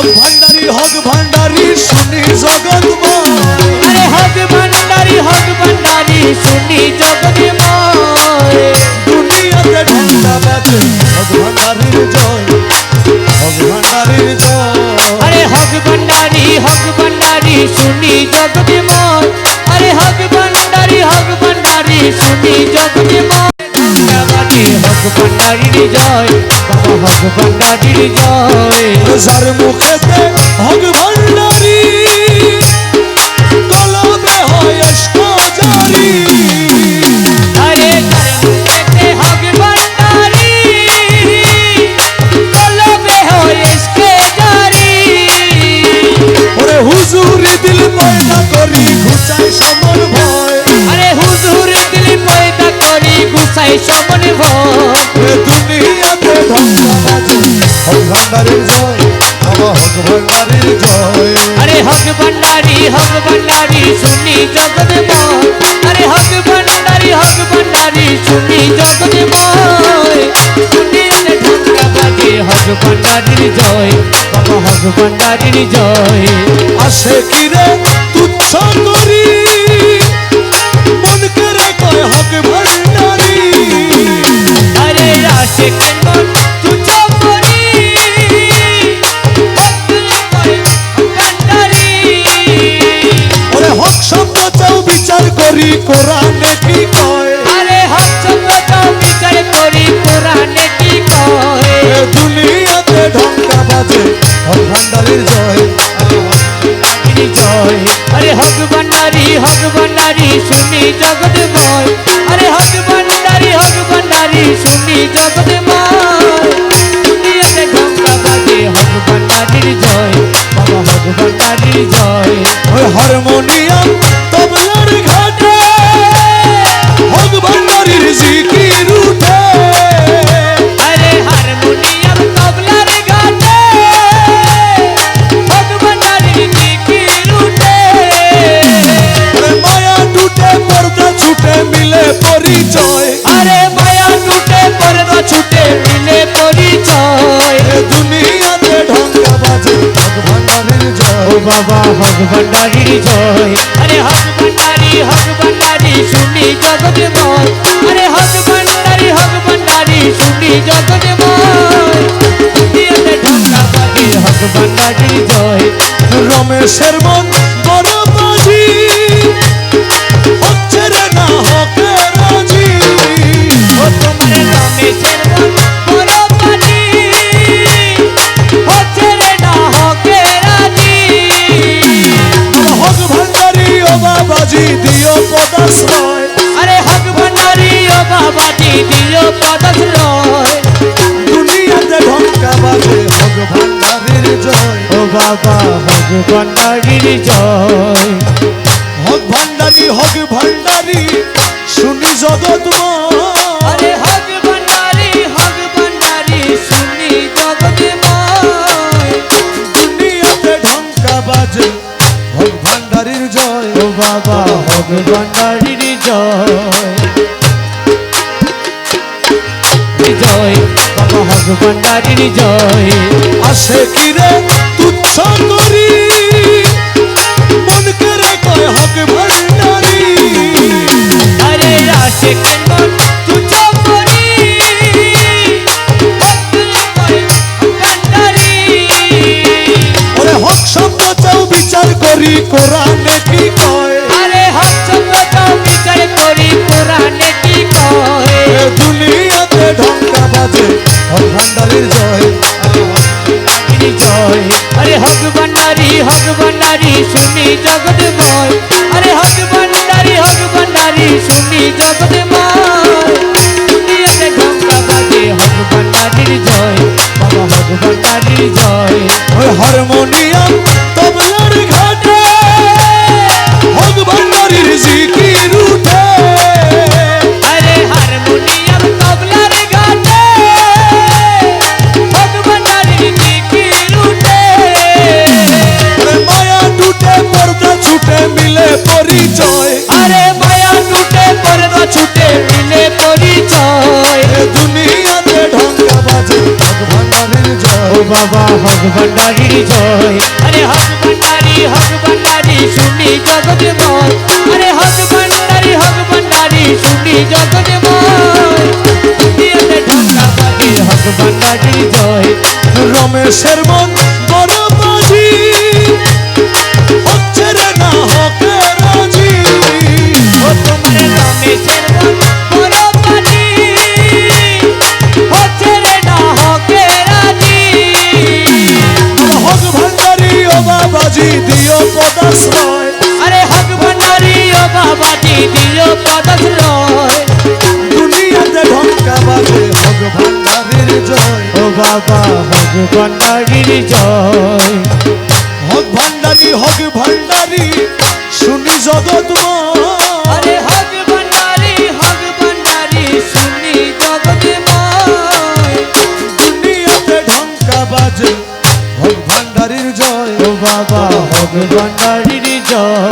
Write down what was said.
হক ভান্ডারি হক ভান্ডারি শুনি জগৎময় আরে হক ভান্ডারি হক ভান্ডারি শুনি জগৎময় দুনিয়াতে ঢাকা বাজে হক ভান্ডারির জয় হক ভান্ডারির জয় আরে হক ভান্ডারি হক ভান্ডারি শুনি জগৎময় আরে হক ভান্ডারি হক ভান্ডারি শুনি জগৎময় ঢাকাবাসী হক ভান্ডারির জয় বাবা হক ভান্ডারির জয় যার মুখেতে হক ভান্ডারি গুসাই সমন ভয় দুনিয়াতে ঢাকা হক ভান্ডারির জয় বাবা হক ভান্ডারির জয় আরে হক ভান্ডারি হক ভান্ডারি শুনি জগৎময় আরে হক ভান্ডারি হক ভান্ডারি শুনি জগৎময় দুনিয়াতে ঢাকা বাজে হক ভান্ডারির জয় বাবা হক ভান্ডারির জয়। আসে কিরে, তুচ্ছ করি। করি কোরআনে কি কয়? আরে হক সঙ্গত বিচার করি কোরআনে কি কয়? দুনিয়াতে ঢঙ্কা বাজে হক ভান্ডারির জয় জয়। আরে হক ভান্ডারি হক ভান্ডারি শুনি জগৎময়। আরে হক ভান্ডারি হক ভান্ডারি শুনি জগৎময়। পরিচয়। আরে মায়া টুটে পর্দা ছুটে মিলে পরিচয়। দুনিয়াতে ঢঙ্কা বাজে হক ভান্ডারির ও জয় বাবা হক ভান্ডারির জয়। আরে হক ভান্ডারি হক ভান্ডারি শুনি জগৎময় আরে হক ভান্ডারি হক ভান্ডারি শুনি জগৎময় দুনিয়াতে ঢাকা বাজে হক ভান্ডারির জয়। রমেশের মন বড় বাজি। বাবাজি দিও পদাশ্রয় আরে হক ভান্ডারি ও বাবাজি দিও পদাশ্রয় দুনিয়াতে ঢঙ্কা বাজে হক ভান্ডারির জয়। ও বাবা হক ভান্ডারির জয়। হক ভান্ডারি হক ভান্ডারি শুনি জগৎময় আরে হক ভান্ডারির জয়। জয় বাবা হক জয়। আসে কিরে তুচ্ছ করি মন কয় হক ভান্ডারি। আরে বিচার করি কোরআনে কি হক ভান্ডারি হক ভান্ডারি শুনি জগৎময়। আরে হক ভান্ডারি হক ভান্ডারি শুনি জগৎময়। বাবা হক ভান্ডারির জয়। আরে হক ভান্ডারি হক ভান্ডারি শুনি জগৎময় আরে হক ভান্ডারি হক ভান্ডারি শুনি জগৎময় হক ভান্ডারির জয়। রমেশের মন বাবা হক ভান্ডারির জয়। হক ভান্ডারি হক ভান্ডারি শুনি জগৎ আরে হক ভান্ডারি হক ভান্ডারি শুনি জগৎময় দুনিয়াতে ঢঙ্কা বাজে হক ভান্ডারির জয়। ও বাবা হক ভান্ডারির জয়।